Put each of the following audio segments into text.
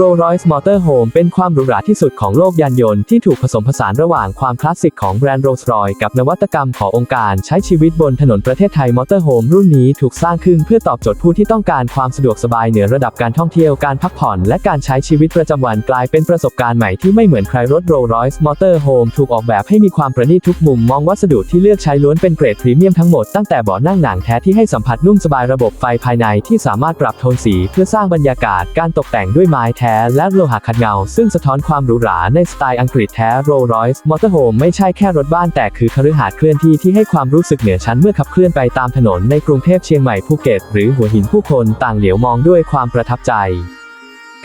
Rolls-Royce Motorhome เป็นความหรูหราที่สุดของโลกยานยนต์ที่ถูกผสมผสานระหว่างความคลาสสิกของแบรนด์ Rolls-Royce กับนวัตกรรมขององค์การใช้ชีวิตบนถนนประเทศไทย Motorhome รุ่นนี้ถูกสร้างขึ้นเพื่อตอบโจทย์ผู้ที่ต้องการความสะดวกสบายเหนือระดับการท่องเที่ยวการพักผ่อน และการใช้ชีวิตประจำวันกลายเป็นประสบการณ์ใหม่ที่ไม่เหมือนใครรถ Rolls-Royce Motorhome ถูกออกแบบให้มีความประณีตทุกมุมมองวัสดุที่เลือกใช้ล้วนเป็นเกรดพรีเมียมทั้งหมดตั้งแต่เบาะนั่งหนังแท้ที่ให้สัมผัสนุ่มสบายระบบไฟภายในที่สามารถปรับโทนสี เพื่อสร้างบรรยากาศการตกแต่งด้วยไม้แท้และโลหะขัดเงา ซึ่งสะท้อนความหรูหราในสไตล์อังกฤษแท้ Rolls-Royce Motorhome ไม่ใช่แค่รถบ้านแต่คือคฤหาสน์เคลื่อนที่ที่ให้ความรู้สึกเหนือชั้นเมื่อขับเคลื่อนไปตามถนนในกรุงเทพเชียงใหม่ภูเก็ตหรือหัวหินผู้คนต่างเหลียวมองด้วยความประทับใจ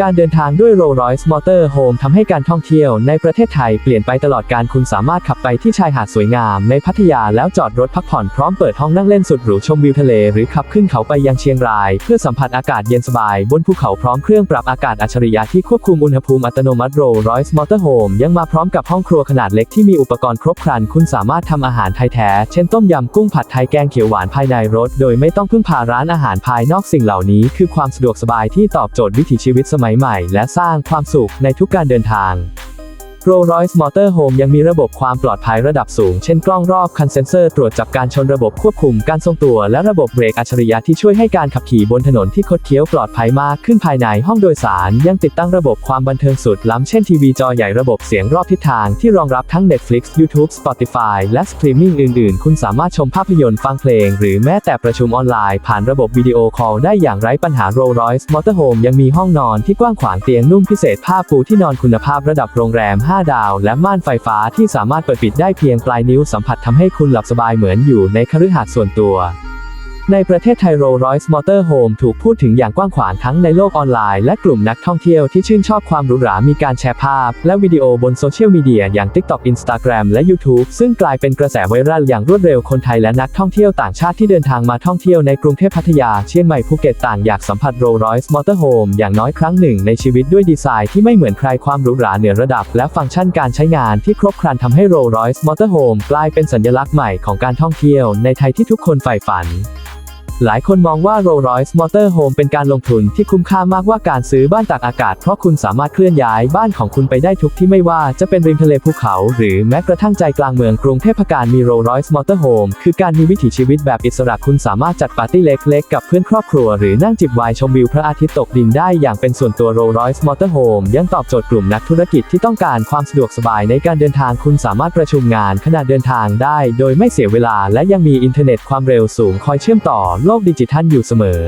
การเดินทางด้วย Rolls-Royce Motorhome ทำให้การท่องเที่ยวในประเทศไทยเปลี่ยนไปตลอดการคุณสามารถขับไปที่ชายหาดสวยงามในพัทยาแล้วจอดรถพักผ่อนพร้อมเปิดห้องนั่งเล่นสุดหรูชมวิวทะเลหรือขับขึ้นเขาไปยังเชียงราย เพื่อสัมผัสอากาศเย็นสบาย บนภูเขาพร้อมเครื่องปรับอากาศอัจฉริยะที่ควบคุมอุณหภูมิอัตโนมัติ Rolls-Royce Motorhome ยังมาพร้อมกับห้องครัวขนาดเล็กที่มีอุปกรณ์ครบครันคุณสามารถทำอาหารไทยแท้เช่นต้มยำกุ้งผัดไทยแกงเขียวหวานภายในรถ โดยไม่ต้องพึ่งพาร้านอาหารภายนอกสิ่งเหล่านี้ คือความสะดวกสบายที่ตอบโจทย์วิถีชีวิตสมัยใหม่ และสร้างความสุขในทุกการเดินทาง Rolls-Royce Motorhome ยังมีระบบความปลอดภัยระดับสูง เช่นกล้องรอบคันเซนเซอร์ตรวจจับการชนระบบควบคุมการทรงตัว และระบบเบรกอัจฉริยะที่ช่วยให้การขับขี่บนถนนที่คดเคี้ยวปลอดภัยมากขึ้นภายในห้องโดยสาร ยังติดตั้งระบบความบันเทิงสุดล้ำเช่นทีวีจอใหญ่ระบบเสียงรอบทิศทางที่รองรับทั้ง Netflix YouTube Spotify และสตรีมมิ่งอื่นๆ คุณสามารถชมภาพยนตร์ฟังเพลง หรือแม้แต่ประชุมออนไลน์ผ่านระบบวิดีโอคอลได้อย่างไร้ปัญหา Rolls-Royce Motorhome ยังมีห้องนอนที่กว้างขวางเตียงนุ่มพิเศษผ้าปูที่นอนคุณภาพระดับโรงแรม5ดาว และม่านไฟฟ้าที่สามารถเปิดปิดได้เพียงปลายนิ้วสัมผัสทำให้คุณหลับสบายเหมือนอยู่ในคฤหาสน์ส่วนตัว ในประเทศไทย Rolls-Royce Motorhome ถูกพูดถึงอย่างกว้างขวางทั้งในโลกออนไลน์และกลุ่มนักท่องเที่ยวที่ชื่นชอบความหรูหรา มีการแชร์ภาพ และวิดีโอบนโซเชียลมีเดียอย่าง TikTok Instagram และ YouTube ซึ่งกลายเป็นกระแสไวรัลอย่างรวดเร็วคนไทยและนักท่องเที่ยวต่างชาติที่เดินทางมาท่องเที่ยวในกรุงเทพพัทยาเชียงใหม่ภูเก็ตต่างอยากสัมผัส Rolls-Royce Motorhome อย่างน้อยครั้งหนึ่งในชีวิตด้วยดีไซน์ที่ไม่เหมือนใครความหรูหราเหนือระดับ และฟังก์ชันการใช้งานที่ครบครันทำให้ Rolls-Royce Motorhome กลายเป็นสัญลักษณ์ใหม่ของการท่องเที่ยวในไทยที่ทุกคนใฝ่ฝัน หลายคนมองว่า Rolls-Royce Motorhome เป็นการลงทุนที่คุ้มค่ามากกว่าการซื้อบ้านตากอากาศ เพราะคุณสามารถเคลื่อนย้ายบ้านของคุณไปได้ทุกที่ไม่ว่าจะเป็นริมทะเลภูเขา หรือแม้กระทั่งใจกลางเมืองกรุงเทพการมี Rolls-Royce Motorhome คือการมีวิถีชีวิตแบบอิสระคุณสามารถจัดปาร์ตี้เล็กๆ กับเพื่อนครอบครัว หรือนั่งจิบไวน์ชมวิวพระอาทิตย์ตกดินได้อย่างเป็นส่วนตัว Rolls-Royce Motorhome ยังตอบโจทย์กลุ่มนักธุรกิจที่ต้องการความสะดวกสบายในการเดินทางคุณสามารถประชุมงานขณะเดินทางได้ โดยไม่เสียเวลา และยังมีอินเทอร์เน็ตความเร็วสูงคอยเชื่อมต่อโลโลกดิจิทัลอยู่เสมอ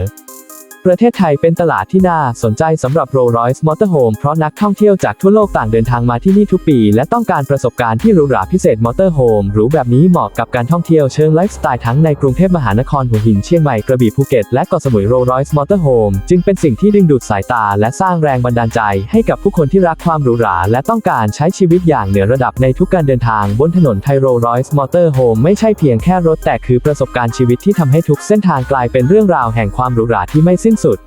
ประเทศไทยเป็นตลาดที่น่าสนใจสำหรับ Rolls-Royce Motorhome เพราะนักท่องเที่ยวจากทั่วโลกต่างเดินทางมาที่นี่ทุกปี และต้องการประสบการณ์ที่หรูหราพิเศษ Motorhome หรูแบบนี้เหมาะกับการท่องเที่ยวเชิงไลฟ์สไตล์ทั้งในกรุงเทพมหานครหัวหินเชียงใหม่กระบี่ภูเก็ตและเกาะสมุย Rolls-Royce Motorhome จึงเป็นสิ่งที่ดึงดูดสายตา และสร้างแรงบันดาลใจ ให้กับผู้คนที่รักความหรูหราและต้องการใช้ชีวิตอย่างเหนือระดับในทุกการเดินทางบนถนนไทย Rolls-Royce Motorhome ไม่ใช่เพียงแค่รถแต่คือประสบการณ์ชีวิตที่ทำให้ทุกเส้นทางกลายเป็นเรื่องราวแห่งความหรูหราที่ไม่สิ้นสุด